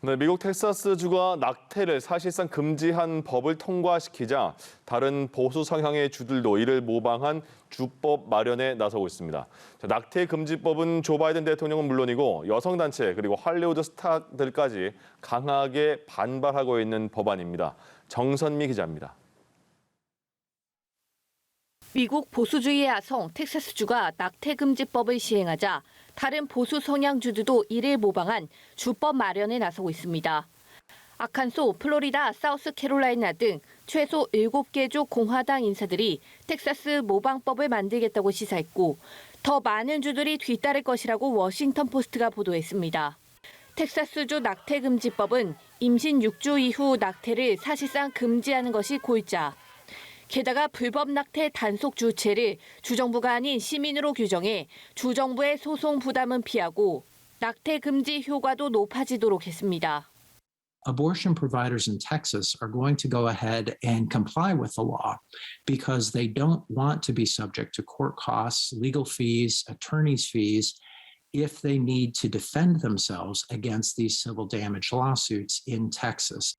네, 미국 텍사스 주가 낙태를 사실상 금지한 법을 통과시키자 다른 보수 성향의 주들도 이를 모방한 주법 마련에 나서고 있습니다. 자, 낙태 금지법은 조 바이든 대통령은 물론이고 여성 단체 그리고 할리우드 스타들까지 강하게 반발하고 있는 법안입니다. 정선미 기자입니다. 미국 보수주의의 아성 텍사스주가 낙태 금지법을 시행하자 다른 보수 성향주들도 이를 모방한 주법 마련에 나서고 있습니다. 아칸소, 플로리다, 사우스캐롤라이나 등 최소 7개 주 공화당 인사들이 텍사스 모방법을 만들겠다고 시사했고 더 많은 주들이 뒤따를 것이라고 워싱턴 포스트가 보도했습니다. 텍사스주 낙태 금지법은 임신 6주 이후 낙태를 사실상 금지하는 것이 골자. 게다가 불법 낙태 단속 주체를 주정부가 아닌 시민으로 규정해 주정부의 소송 부담은 피하고 낙태 금지 효과도 높아지도록 했습니다. abortion providers in Texas are going to go ahead and comply with the law because they don't want to be subject to court costs, legal fees, attorneys' fees if they need to defend themselves against these civil damage lawsuits in Texas.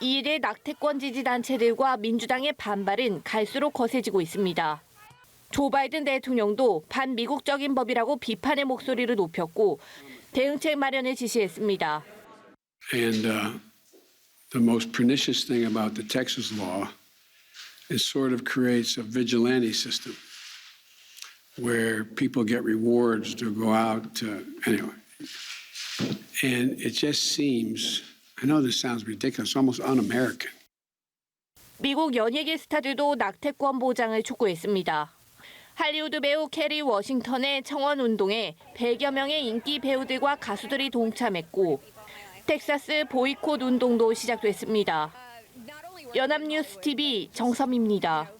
이 일에 낙태권 지지 단체들과 민주당의 반발은 갈수록 거세지고 있습니다. 조 바이든 대통령도 반미국적인 법이라고 비판의 목소리를 높였고 대응책 마련을 지시했습니다. And uh, the most pernicious thing about the Texas law is sort of creates a vigilante system where people get rewards to go out to, anyway. And it just seems, I know this sounds ridiculous, almost un American. 미국 연예계 스타들도 낙태권 보장을 촉구했습니다. 할리우드 배우 캐리 워싱턴의 청원 운동에 100여 명의 인기 배우들과 가수들이 동참했고 텍사스 보이콧 운동도 시작됐습니다. 연합뉴스 TV 정섬입니다.